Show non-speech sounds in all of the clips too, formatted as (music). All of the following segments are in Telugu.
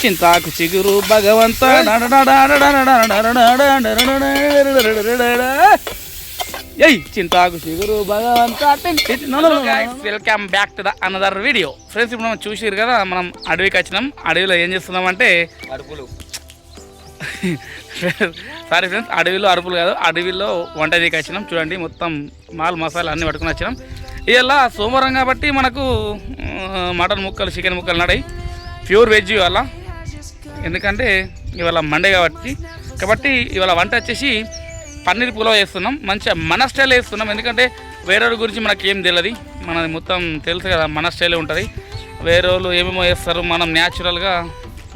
చింతాకు చిగురు భగవంత ఏయ్ చింతాకు చిగురు భగవంత welcome back to the another video friends ఇప్పుడు మనం చూసిరు కదా మనం అడవికి వచ్చినాం అడవిలో ఏం చేస్తున్నాం అంటే అడుపులు సారీ ఫ్రెండ్స్ అడవిలో అరుపులు కాదు అడవిలో వంట చేయకి వచ్చినాం చూడండి మొత్తం మాల్ మసాలా అన్నీ పట్టుకుని వచ్చినాం ఇవాళ సోమవారం కాబట్టి మనకు మటన్ ముక్కలు చికెన్ ముక్కలు నడాయి ప్యూర్ వెజ్ ఇవాళ ఎందుకంటే ఇవాళ మండే కాబట్టి. కాబట్టి ఇవాళ వంట వచ్చేసి పన్నీర్ పులావ్ వేస్తున్నాం. మంచిగా మన స్టైల్ వేస్తున్నాం. ఎందుకంటే వేరే వాళ్ళ గురించి మనకి ఏం తెలియదు మనది మొత్తం తెలుసు కదా మన స్టైలే ఉంటుంది. వేరే వాళ్ళు ఏమేమో వేస్తారు మనం న్యాచురల్గా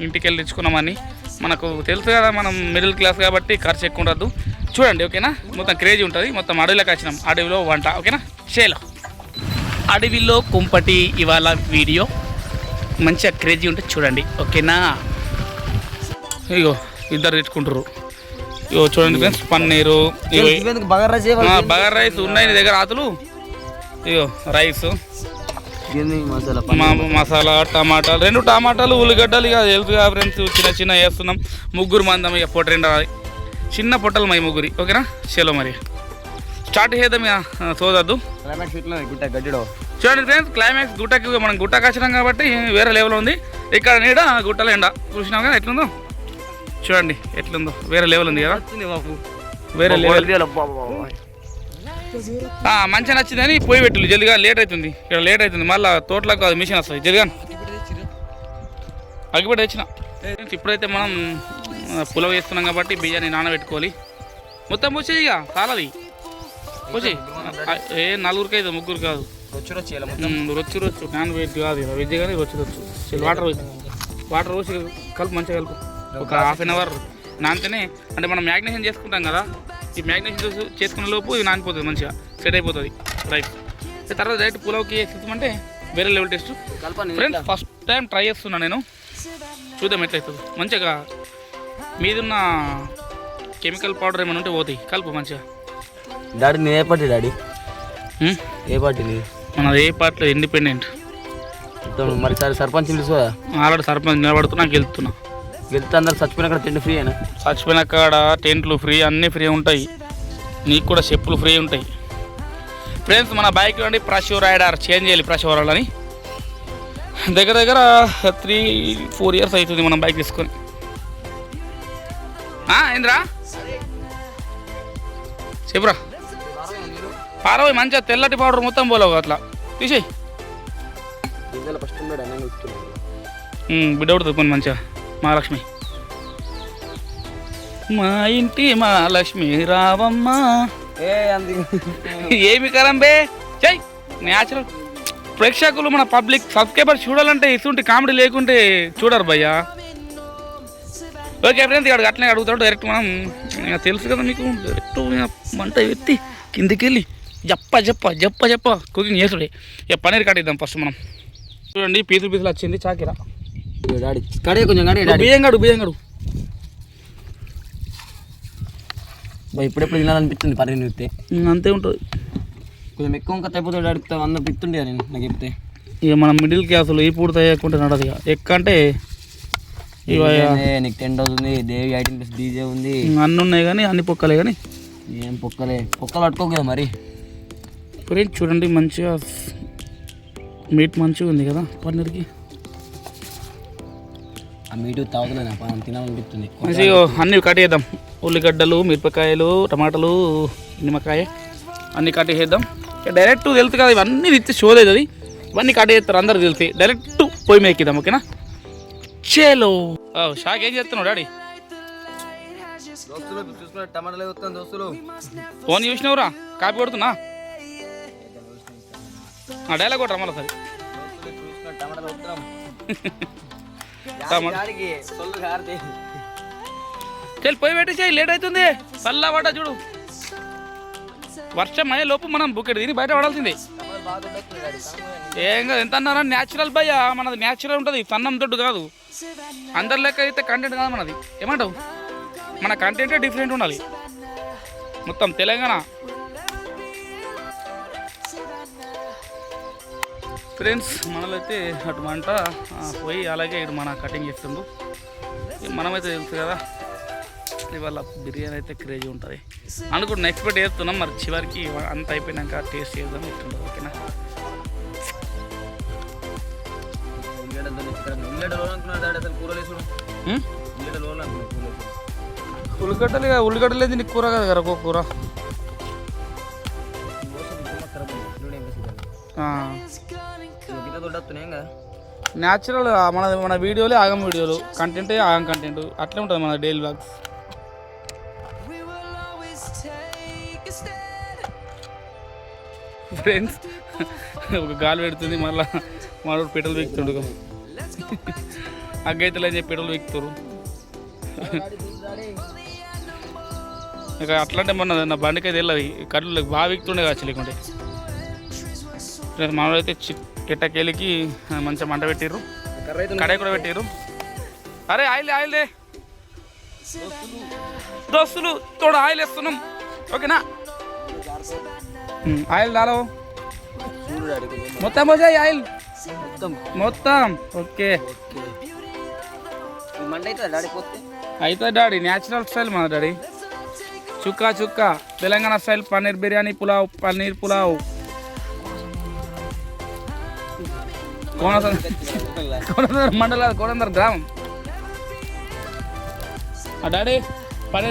ఇంటికి వెళ్ళి తెచ్చుకున్నామని. మనకు తెలుసు కదా మనం మిడిల్ క్లాస్ కాబట్టి ఖర్చు ఎక్కువ ఉండద్దు. చూడండి ఓకేనా? మొత్తం క్రేజీ ఉంటుంది. మొత్తం అడవిలోకి వచ్చినాం. అడవిలో వంట ఓకేనా? షేలో అడవిలో కుంపటి ఇవాళ వీడియో. మంచిగా క్రేజీ ఉంటుంది చూడండి ఓకేనా? ఇగో ఇద్దరు తెచ్చుకుంటారు ఇగో చూడండి ఫ్రెండ్స్ పన్నీరు బగారా రైస్ ఉన్నాయి నీ దగ్గర ఆతులు? ఇగో రైస్. మసాలా టమాటాలు రెండు టమాటాలు ఉల్లిగడ్డలు ఇక తెలుసుగా ఫ్రెండ్స్ చిన్న చిన్న వేస్తున్నాం ముగ్గురు మందం ఇక పొట్ట రెండు. చిన్న పొట్టలు మై ముగ్గురి ఓకేనా? చలో మరి. స్టార్ట్ చేద్దాం ఇక సోదద్దు చూడండి ఫ్రెండ్స్ క్లైమాక్స్ గుట్టకి మనం గుట్టకి వచ్చినాం కాబట్టి వేరే లెవెల్ ఉంది. ఇక్కడ నీడ గుట్టలో ఎండ. చూసినాం కదా ఎట్లుందో? చూడండి ఎట్లుందో. వేరే లెవెల్ ఉంది కదా? వేరే లెవెల్ ఆ, మంచిగా నచ్చిందని పోయి పెట్టు జల్దిగా లేట్ అవుతుంది. ఇక్కడ లేట్ అవుతుంది. మళ్ళీ తోటలకు కాదు మిషన్ వస్తుంది. జల్దిగా అగ్గిపెట్టి తెచ్చిన. ఇప్పుడైతే మనం పులావ్ వేస్తున్నాం కాబట్టి బియ్యాన్ని నానబెట్టుకోవాలి. మొత్తం పోసేయి ఇక చాలది పోసేయి. ఆ, ఏ నలుగురికి అయితే ముగ్గురు కాదు. రొచ్చు రొచ్చు నాన్ వెజ్ కాదు ఇలా వెజ్ కానీ రొచ్చు రొచ్చు. వాటర్ పోసి వాటర్ పోసి కలుపు మంచిగా కలుపు. ఒక హాఫ్ అన్ అవర్ నానితేనే అంటే మనం మ్యాగ్నేషన్ చేసుకుంటాం కదా ఈ మ్యాగ్నేషన్ చేసుకునే లోపు ఇది నానిపోతుంది మంచిగా సెట్ అయిపోతుంది. రైట్ తర్వాత డైరెక్ట్ పులావ్కి వేసేస్తామంటే వేరే level taste friends first time try చేస్తున్నా నేను. చూద్దాం ఎట్లయితుంది. మంచిగా మీదున్న కెమికల్ పౌడర్ ఏమైనా ఉంటే పోతాయి. కలుపు మంచిగా. డాడీ నీ ఏ పార్టీ డాడీ? ఏ పార్టీ నీ మనది ఏ పార్ట్లో ఇండిపెండెంట్ మరి సరే సర్పంచ్ ఆల్రెడీ సర్పంచ్ నిలబడుతున్నా గెలుతున్నా గెలితే అందరు చచ్చిపోయిన అక్కడ తిండి ఫ్రీ అయినా చచ్చిపోయిన కాడ టెంట్లు ఫ్రీ అన్నీ ఫ్రీ ఉంటాయి. నీకు కూడా చెప్పులు ఫ్రీ ఉంటాయి. ఫ్రెండ్స్ మన బైక్ నుండి ప్రషో రైడర్ చేంజ్ చేయాలి ప్రషో వాళ్ళని. దగ్గర దగ్గర త్రీ ఫోర్ ఇయర్స్ అవుతుంది మనం బైక్ తీసుకొని. ఏంద్రా చెప్పురా. పారవై మంచిగా తెల్లటి పౌడర్ మొత్తం పోలేవు అట్లా. తీసేయి. బిడ్డ కూడా పోనీ మంచిగా. మహాలక్ష్మి. మా ఇంటి మహాలక్ష్మి రావమ్మ. ఏమి కరంబే చెయ్ న్యాచురల్ ప్రేక్షకులు మన పబ్లిక్ సబ్స్క్రైబర్ చూడాలంటే ఇటువంటి కామెడీ లేకుంటే చూడరు భయ్యా. ఓకే ఫ్రెండ్స్ ఇక్కడ అట్లనే అడుగుతాడు డైరెక్ట్ మనం తెలుసు కదా మీకు డైరెక్ట్ మంట ఎత్తి కిందికి వెళ్ళి జప్ప జప్ప జప్ప జప్ప కుకింగ్ చేసుడే ఇక పన్నీర్ కట్టిద్దాం ఫస్ట్ మనం. చూడండి పీసులు పీసులు వచ్చింది చాకిరా. డాడీ. కడే కొంచెం కానీ డాడీ. ఇప్పుడెప్పుడు తినాలనిపిస్తుంది పని చూస్తే అంతే ఉంటుంది. కొంచెం ఎక్కువ ఇంకా అయిపోతాడు డాడీ వంద పిత్తుండే నేను నాకు చెప్తే. ఇక మనం మిడిల్ క్లాసులో ఈ పూట తయ్యకుంటే నడదు ఇక. ఎక్క అంటే నీకు టెంట్ అవుతుంది దేవి ఎయిటీన్ ప్లస్ డీజే ఉంది. అన్నీ ఉన్నాయి కానీ అన్ని పొక్కలే కానీ. ఏం పొక్కలే పొక్కలు పట్టుకోకు మరి. ఫ్రెండ్స్ చూడండి మంచిగా మీట్ మంచిగా ఉంది కదా పన్నీర్కి. ఆ మీటు తాగుతులే నా పానం తినాలనిపిస్తుంది. అన్నీ కట్టేద్దాం ఉల్లిగడ్డలు మిరపకాయలు టమాటాలు నిమ్మకాయ అన్నీ కట్టేసేద్దాం ఇక డైరెక్ట్ తెలుసు కదా ఇవన్నీ తెచ్చి షో లేదు అది. ఇవన్నీ కట్టేస్తారు అందరు తెలిసి. డైరెక్ట్ పొయ్యి మేకిద్దాం ఓకేనా? చేలో. షాక్ ఏం చేస్తున్నావు డాడీ? ఫోన్ చూసినావురా? కాపీ కొడుతున్నా? డైలాగ్ కొట్టరా మళ్ళీ సరే చెల్లి పోయి పెట్టేసాయి లేట్ అవుతుంది. చల్లా పడ్డా చూడు. వర్షం అయ్యే లోపు మనం బుకెట్ తిని బయట పడాల్సిందే. ఏం కాదు ఎంత అన్నారా? న్యాచురల్ భయ్య మనది న్యాచురల్ ఉంటుంది సన్నం దొడ్డు కాదు. అందరి లెక్క అయితే కంటెంట్ కాదు మనది. ఏమంటావు? మన కంటెంటే డిఫరెంట్ ఉండాలి. మొత్తం తెలంగాణ ఫ్రెండ్స్ మనలైతే అటు మంట పోయి అలాగే ఇటు మన కటింగ్ చేస్తుండ్రు మనమైతే తెలుసు కదా ఇవాళ బిర్యానీ అయితే క్రేజీ ఉంటుంది అనుకుంటున్నా ఎక్స్పెక్ట్ చేస్తున్నాం మరి చివరికి అంత అయిపోయినాక టేస్ట్ చేద్దాం ఇట్టుంటుంది ఓకేనా. ఉల్లిగడ్డలు ఇక ఉల్లిగడ్డలు లేదు నీకు కూర కదా ఒక్కొక్క కూర న్యాచురల్ మన మన వీడియోలే ఆగం వీడియోలు. కంటెంటే ఆగం కంటెంట్ అట్లే ఉంటుంది మన డైలీ బ్లాగ్స్ ఫ్రెండ్స్ ఒక గాలి పెడుతుంది మళ్ళా మనోడు పెట్రోల్ వీక్తుండు. (laughs) అగ్గైతే అని చెప్పి పెట్రోల్ వీక్తురు ఇక అట్లాంటి మొన్న నా బండికి అయితే వెళ్ళదు కళ్ళు బాగా వీక్తుండే కావచ్చు లేకుంటే. మనోడు అయితే కిట్టకెళ్ళికి మంచిగా మంట పెట్టిర్రు. కడాయి కూడా పెట్టారు అరే ఆయిల్ ఆయిల్ దోస్తులు తోడు ఆయిల్ వేస్తున్నాం. ఓకేనా? ఆయిల్ దాలో మొత్తం పోసాయి ఆయిల్. మొత్తం. మొత్తం ఓకే అయితే డాడీ న్యాచురల్ స్టైల్ మన డాడీ. చుక్కా చుక్కా. తెలంగాణ స్టైల్ పన్నీర్ బిర్యానీ పులావ్ పన్నీర్ పులావ్. కోనసంద్ర కోనందర మండల కోనందర గ్రామం. ఆ డాడీ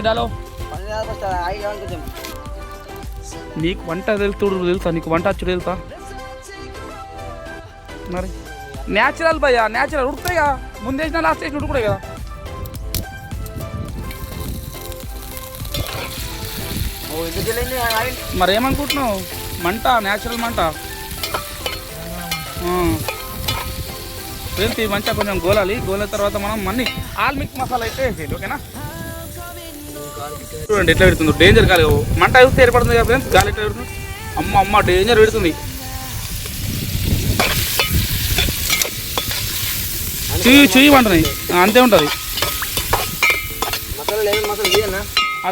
డాలో? పని కొంచెం నీకు వంట తెలుతుడు తెలుసా? నీకు వంట వచ్చుడు తెలుసా? మరి? న్యాచురల్ భయ్యా న్యాచురల్ ఉడుకుతాయి కదా. ముందు వేసిన లాస్ట్ వేసిన ఉడుకుడే కదా. ఓ ఎందుకు వెళ్ళింది? ఆయిల్ మరి ఏమనుకుంటున్నావు? మంట న్యాచురల్ మంట. ఈ మంచిగా కొంచెం గోలాలి. గోలిన తర్వాత మనం మన్ని ఆల్ మిక్స్ మసాలా అయితే వేసేయాలి ఓకేనా? చూడండి ఎట్లా పెడుతుందో. డేంజర్ కాదు మంట చూస్తే ఏర్పడుతుంది కదా ఫ్రెండ్స్ గాలి ఎట్లా పెడుతుంది? అమ్మ అమ్మ డేంజర్ పెడుతుంది. చెయ్యి చెయ్యి వంటది అంతే ఉంటుంది.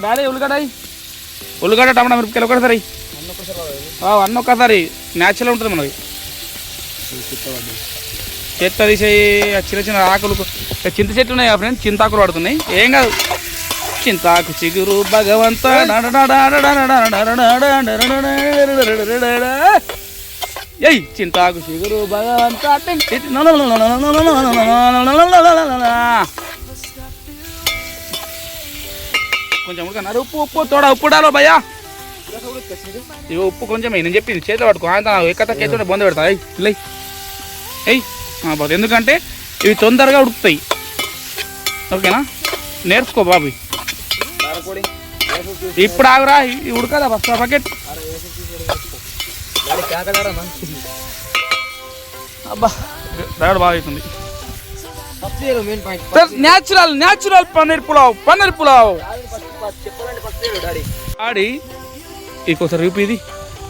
డాడీ ఉల్లిగడ్డ. ఉల్లిగడ్డ టమాటా మిరపకాయలు ఒకటేసారి అన్నీ ఒక్కసారి న్యాచురల్ ఉంటుంది మనది. చెత్త తీసేయి చిన్న చిన్న ఆకులు చింత చెట్లు ఉన్నాయి ఫ్రెండ్స్ చింతాకులు పడుతున్నాయి ఏం కాదు చింతాకు చిగురు భగవంత ఏయ్ చింతాకు చిగురు భగవంత కొంచెం ఉడకన్నారు ఉప్పు ఉప్పు తోడ ఉప్పు డాలో భయ్యా ఇక ఉప్పు కొంచెం నేను చెప్పింది చేతిలో పట్టుకో ఆయన ఎక్కత కేసుకుంటే బొంద పెడతా ఏయ్ ఆ, బాబు ఎందుకంటే ఇవి తొందరగా ఉడుకుతాయి. ఓకేనా? నేర్చుకో బాబు. ఇప్పుడు ఆగురా ఇది ఉడకదా ఫస్ట్ బకెట్ అబ్బా. రాడు బాగా అవుతుంది. Natural natural paneer pulao paneer pulao. Daddy ఆడి ఇంకోసారి రిపీ ఇది.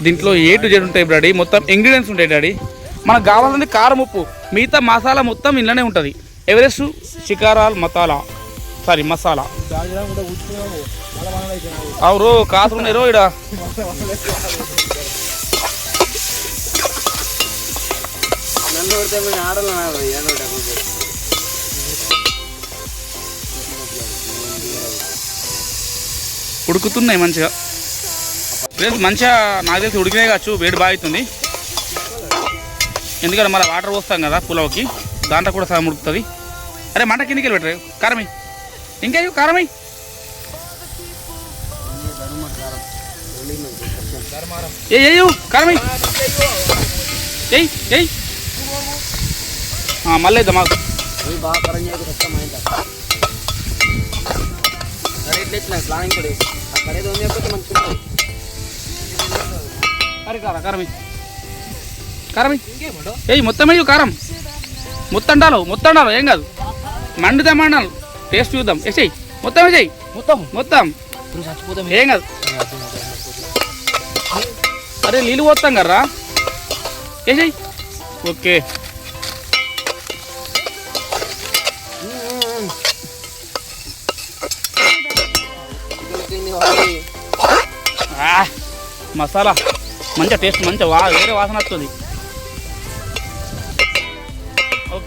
దీంట్లో ఏ టు జెడ్ ఉంటాయి డాడీ. మొత్తం ఇంగ్రీడియంట్స్ ఉంటాయి డాడీ. మనకు కావాల్సింది కారం ఉప్పు. మిగతా మసాలా మొత్తం ఇంట్లోనే ఉంటుంది. ఎవరెస్ట్? షికారాల్ మసాలా. సారీ మసాలా. అవురు కాసుకున్నారు ఇడ నన్ను ఉడుకుతున్నాయి మంచిగా. ఫ్రెండ్స్ మంచిగా నాకు తెలిసి ఉడికినాయి కావచ్చు వేడి బాగా అవుతుంది. ఎందుకంటే మళ్ళీ వాటర్ పోస్తాం కదా పులావ్కి దాంట్లో కూడా సగం ఉడుకుతుంది. అరే మంట కిందికి వెళ్ళి పెట్టరు. కారమై. ఇంకా కారమై? ఏ ఏయు కారమై. ఏయ్ ఏయ్. మళ్ళీ ఇద్దాం మాకు. బాగా అరే కారా కారమై. కారమై ఏయ్ మొత్తం వేయు కారం. మొత్తం డాలు మొత్తం డాలు ఏం కాదు. మండుతా మండాలి. టేస్ట్ చూద్దాం. వేసేయి మొత్తం వేసేయి మొత్తం? మొత్తం. ఏం కాదు. అరే నీళ్ళు పోతాం కర్రా వేసేయి ఓకే. ఆ, మసాలా. మంచిగా టేస్ట్ మంచిగా వా వేరే వాసన వస్తుంది.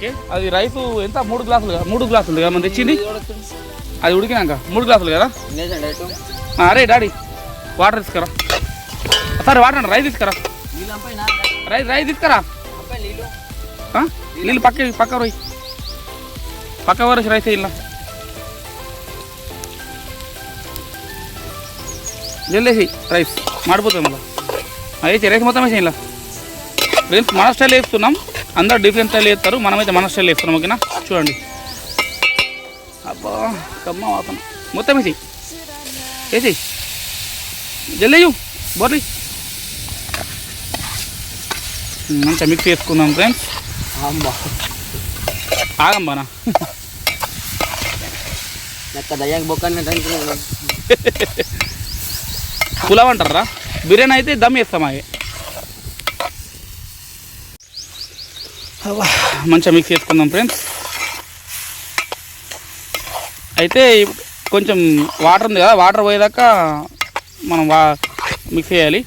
ఓకే. అది రైస్ ఎంత? మూడు గ్లాసులు కదా మూడు గ్లాసులు కదా మనం తెచ్చింది? అది ఉడికినాక మూడు గ్లాసులు కదా? అరే డాడీ వాటర్ తీసుకురా. సరే వాటర్ అండి రైస్ తీసుకురా. రైస్ రైస్ తీసుకురా. నీళ్ళు. పక్క పక్క రోయి పక్క వరకు రైస్ ఇలా. జల్లేసి రైస్. మాడిపోతుంది మళ్ళీ. అయితే రైస్ మొత్తం వేసి ఇలా. ఫ్రెండ్స్ మన స్టైల్ వేస్తున్నాం. అందరు డిఫరెంట్ స్టైల్ వేస్తారు. మనమైతే మన స్టైల్ వేస్తున్నాం ఓకేనా? చూడండి. అబ్బా కమ్మ వాసన. మొత్తం వేసి వేసి జల్లేయు బోర్లీ. మంచిగా మిక్స్ చేసుకుందాం ఫ్రెండ్స్ అమ్మా. ఆగంబానా పులావ్ అంటారా? బిర్యానీ అయితే దమ్ వేస్తాం అవి మంచిగా మిక్స్ చేసుకుందాం ఫ్రెండ్స్ అయితే కొంచెం వాటర్ ఉంది కదా వాటర్ పోయేదాకా మనం వా మిక్స్ చేయాలి.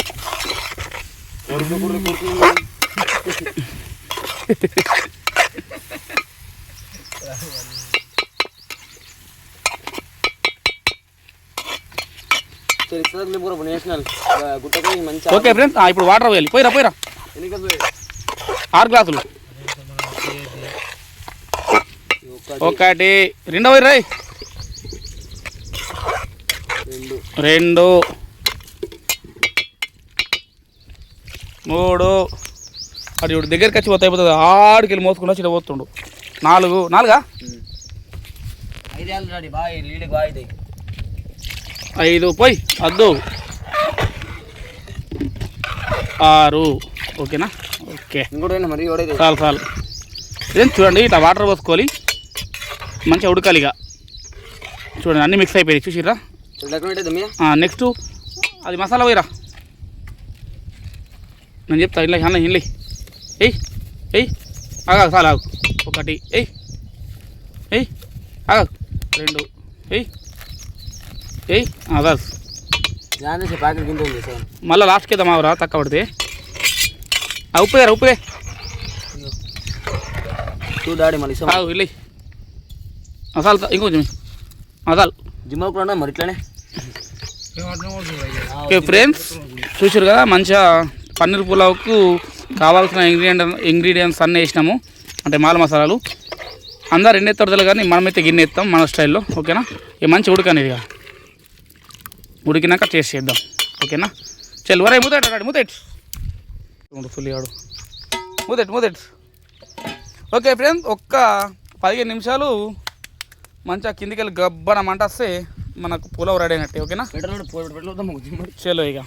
ఓకే ఫ్రెండ్స్ ఇప్పుడు వాటర్ పోయాలి. పోయిరా పోయిరా. ఆరు గ్లాసులు. ఒకటి ఒకటి రెండో. పోయి రాయ్ రెండు. మూడు. అది ఇప్పుడు దగ్గరికి వచ్చి పోతే అయిపోతుంది. ఆడికి వెళ్ళి మోసుకుని వచ్చి ఇలా పోతుండు. నాలుగు. నాలుగా? ఐదు పోయి అద్దు. ఆరు. ఓకేనా? ఓకే. చాలు చాలు. ఇదేం చూడండి ఇట్లా వాటర్ పోసుకోవాలి. మంచిగా ఉడకాలి ఇక. చూడండి అన్నీ మిక్స్ అయిపోయాయి దమ్మియా నెక్స్ట్ అది మసాలా పోయిరా నేను చెప్తా ఇలా అన్న ఇల్లు ఎయ్ ఎయ్ ఆగా చాలా ఆగు. ఒకటి ఎయ్ ఎయ్ ఆగా. రెండు ఎయ్ ఎయ్ సార్. మళ్ళీ లాస్ట్కి ఇద్దాం ఆవురా తక్కువ పడితే. ఆ ఉప్పుదేరా ఉప్పుదే చూడు డాడీ మళ్ళీ ఇల్లు. మసాలా ఇంకొంచెం మసాలా. జిమ్ కూడా మరి ఇట్లానే? ఓకే ఫ్రెండ్స్ చూసారు కదా మంచిగా పన్నీర్ పులావ్కు కావాల్సిన ఇంగ్రీడియంట్ ఇంగ్రీడియంట్స్ అన్నీ వేసినాము. అంటే మాల మసాలాలు. అందరు రెండు ఎత్తారు కానీ మనమైతే గిన్నె ఎత్తాం మన స్టైల్లో ఓకేనా? ఇక మంచి ఉడకనేది ఇక ఉడికినాక టేస్ట్ చేద్దాం ఓకేనా? చల్ వరే ముదట్ ముదట్ ఫుల్ ఆడు ముదట్ ముదట్ ఓకే ఫ్రెండ్స్ ఒక్క పదిహేను నిమిషాలు మంచిగా కిందికి వెళ్ళి గబ్బన వస్తే మనకు పులావ్ రెడీ అయినట్టే ఓకేనా? చలో ఇక.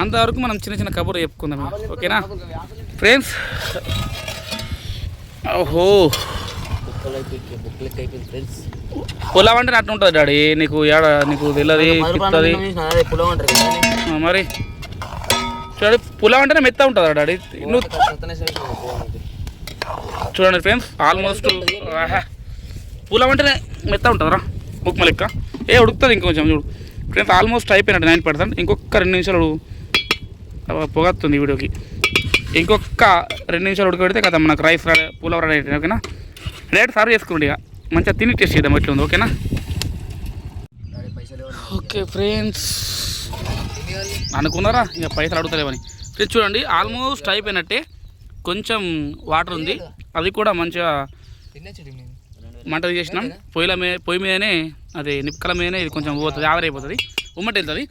అంతవరకు మనం చిన్న చిన్న కబుర్లు చెప్పుకుందాం. ఓకేనా? ఫ్రెండ్స్ ఓహో. పులావ్ అంటే అట్లా ఉంటుంది డాడీ నీకు ఏడ నీకు తెలియదు కదా ఆ, మరి. చూడండి పులావ్ అంటేనే మెత్త ఉంటుందా డాడీ? నువ్వు చూడండి ఫ్రెండ్స్ ఆల్మోస్ట్ పూలం అంటేనే మెత్త ఉంటుందిరా. ఉప్మా లెక్క. ఏ ఉడుకుతుంది ఇంకొంచెం చూడు. ఫ్రెండ్స్ ఆల్మోస్ట్ అయిపోయినట్టు నైన్ పర్సెంట్ ఇంకొక రెండు నిమిషాలు పొగత్తుంది వీడియోకి. ఇంకొక రెండు నిమిషాలు ఉడకబెడితే కదా మనకు రైస్ రెడీ పులావ్ రెడీ ఓకేనా? డైరెక్ట్ సర్వ్ చేసుకోండి ఇక. మంచిగా తిని టేస్ట్ చేద్దాం ఎట్లా ఉంది ఓకేనా? ఓకే ఫ్రెండ్స్ అనుకున్నారా? ఇక పైసలు అడుగుతలేవని ఫ్రెండ్స్ చూడండి ఆల్మోస్ట్ అయిపోయినట్టే కొంచెం వాటర్ ఉంది. అది కూడా మంచిగా మంట చేసినాం. పొయ్యిల మీద పొయ్యి మీదనే అది నిప్పుకల మీదనే ఇది కొంచెం పోతుంది ఆవిరైపోతుంది ఉమ్మటి వెళ్తుంది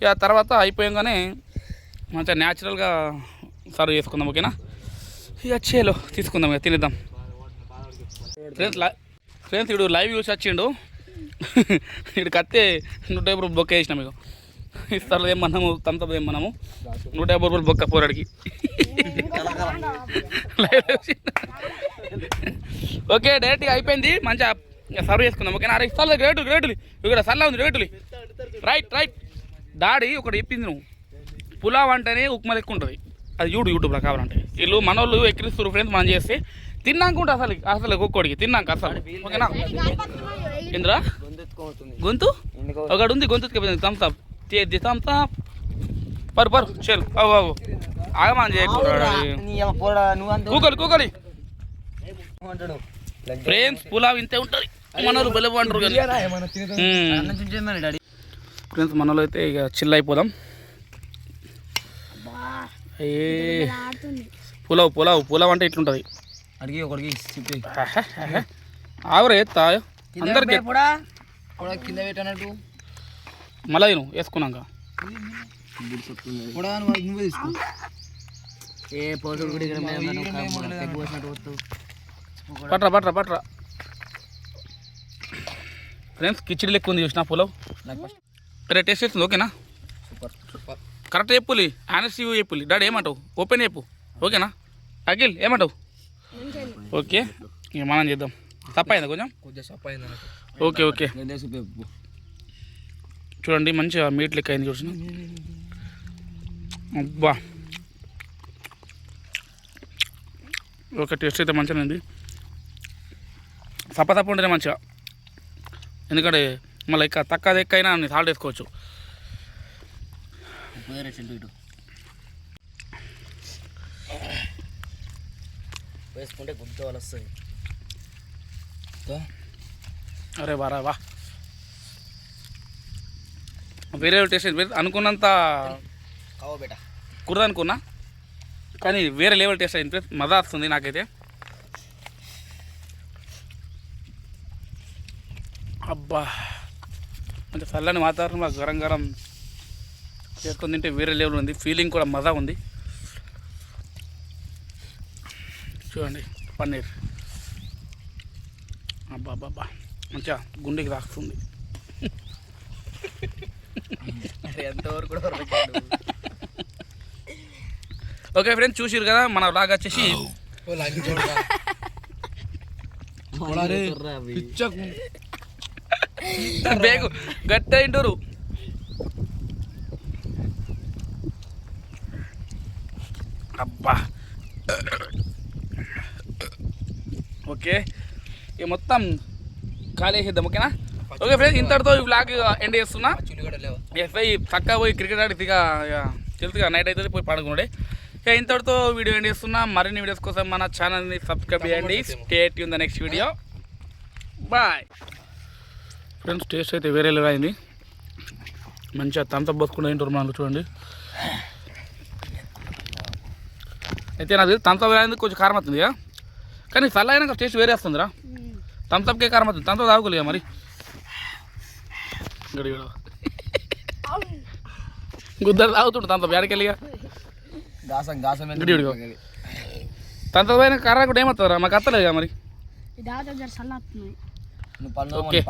ఇక తర్వాత అయిపోయంగానే మంచిగా న్యాచురల్గా సర్వ్ చేసుకుందాం ఓకేనా? ఇక చేలో తీసుకుందాం ఇక తినేద్దాం. ఫ్రెండ్స్ లై ఫ్రెండ్స్ ఇప్పుడు లైవ్ చూసి వచ్చిండు. ఇక్కడికి వస్తే నూట యాభై బొక్క వేసినాం మీకు ఇస్తారు ఏమన్నాము తంతపు ఏమన్నాము నూట యాభై రూపాయలు బొక్క పోరాడికి. ఓకే డైరెక్ట్గా అయిపోయింది. మంచిగా సర్వ్ చేసుకుందాం. ఓకేనా అరే ఇస్తాను రేటు రేటులు ఇక్కడ సల్లా ఉంది రేటులు రైట్ రైట్ డాడీ ఒకటి చెప్పింది నువ్వు. పులావ్ అంటేనే ఉప్మా లెక్క ఉంటుంది. అది చూడు యూట్యూబ్లో కావాలంటే. వీళ్ళు మనోళ్ళు ఎక్కిరిస్తారు ఫ్రెండ్స్ మనం చేస్తే తిన్నాక ఉంటుంది అసలు అసలు ఒక్కొక్కడికి తిన్నాక అసలు. ఓకేనా? ఇంద్రా? గొంతు? ఒకటి ఉంది గొంతు థమ్స్ అప్ థమ్స్ అప్ పరు పరు చల్ అవు అవు ఆగమాన్ చేయకూడదు కూకలి కూకలి ఫ్రెండ్స్ పులావ్ ఇంతే ఉంటుంది బెల్లపు అంటారు డాడీ ఫ్రెండ్స్ మనలో అయితే ఇక చిల్ అయిపోదాం ఏ పులావ్ పులావ్ పులావ్ అంటే ఇట్లుంటుంది అడిగి ఒకడికి చెప్పి ఆవరే ఎత్తా అందరికి కింద పెట్టనట్టు మళ్ళీ తిను వేసుకున్నాక. పట్రా పట్రా పట్రా. ఫ్రెండ్స్ కిచిడి లెక్క ఉంది చూసిన పులావ్? రే టేస్ట్ చేస్తుంది ఓకేనా? కరెక్ట్ చెప్పులి ఆనెస్ట్ చెప్పులి. డాడీ ఏమంటావు? ఓపెన్ చెప్పు. ఓకేనా? అఖిల్ ఏమంటావు? ఓకే ఇక మనం చేద్దాం. తప్పైందా కొంచెం? కొంచెం ఓకే ఓకే. చూడండి మంచిగా మీట్ లెక్క అయింది చూసిన అబ్బా. ఓకే టేస్ట్ అయితే మంచిగా ఉంది. తప్ప తప్ప ఉంటేనే మంచిగా. ఎందుకంటే మళ్ళీ ఇక తక్కువ ఎక్కైనా సాల్ట్ వేసుకోవచ్చు. వేసుకుంటే గుద్ద వాళ్ళు వస్తుంది అరే వారా వా. వేరే టేస్ట్ అనుకున్నంత కుర్ర అనుకున్నా. కానీ వేరే లెవెల్ టేస్ట్ అయింది మజా వస్తుంది నాకైతే. అబ్బా. కొంచెం చల్లని వాతావరణంలో గరం గరం చేసుకొని తింటే వేరే లెవెల్ ఉంది. ఫీలింగ్ కూడా మజా ఉంది. చూడండి పన్నీర్. అబ్బా అబ్బా మంచిగా గుండెకి తాకుతుంది ఎంతవరకు కూడా. ఓకే ఫ్రెండ్స్ చూసిరు కదా మన లాగా వచ్చేసి. (laughs) బేగు గట్టి అయింటారు అబ్బా. ఓకే ఇక మొత్తం ఖాళీ చేద్దాం ఓకేనా? ఓకే ఫ్రెండ్స్ ఇంతటితో ఈ బ్లాగ్ ఎండ్ చేస్తున్నా. చుల్లిగడ్డ లేవా? ఎస్ఐ చక్కగా పోయి క్రికెట్ ఆడి ఇక తెలుసుగా నైట్ అయితే పోయి పడుకున్నాడే. ఇక ఇంతటితో వీడియో ఎండ్ చేస్తున్నా. మరిన్ని వీడియోస్ కోసం మన ఛానల్ని సబ్స్క్రైబ్ చేయండి. State in the next video bye friends taste అయితే వేరే లెవెల్ అయింది. మంచిగా తంత పోసుకుంటూ తింటారు మనకు చూడండి. అయితే నాకు తంత అయింది కొంచెం కారం వస్తుంది ఇక. కానీ చల్ల అయినాక టేస్ట్ వేరే వస్తుందిరా. తంతప్కే కారం వస్తుంది. తంత తాగుకోలేదు మరి. (laughs) గుద్దరు తాగుతుండు తంత బేడకెళ్ళిగా గాసం గాసం ఎంత ఇడియో, ఇడియో. తంత పైన కారం కూడా ఏమవుతుందిరా మాకు అత్తలేదు మరి? ఓకే.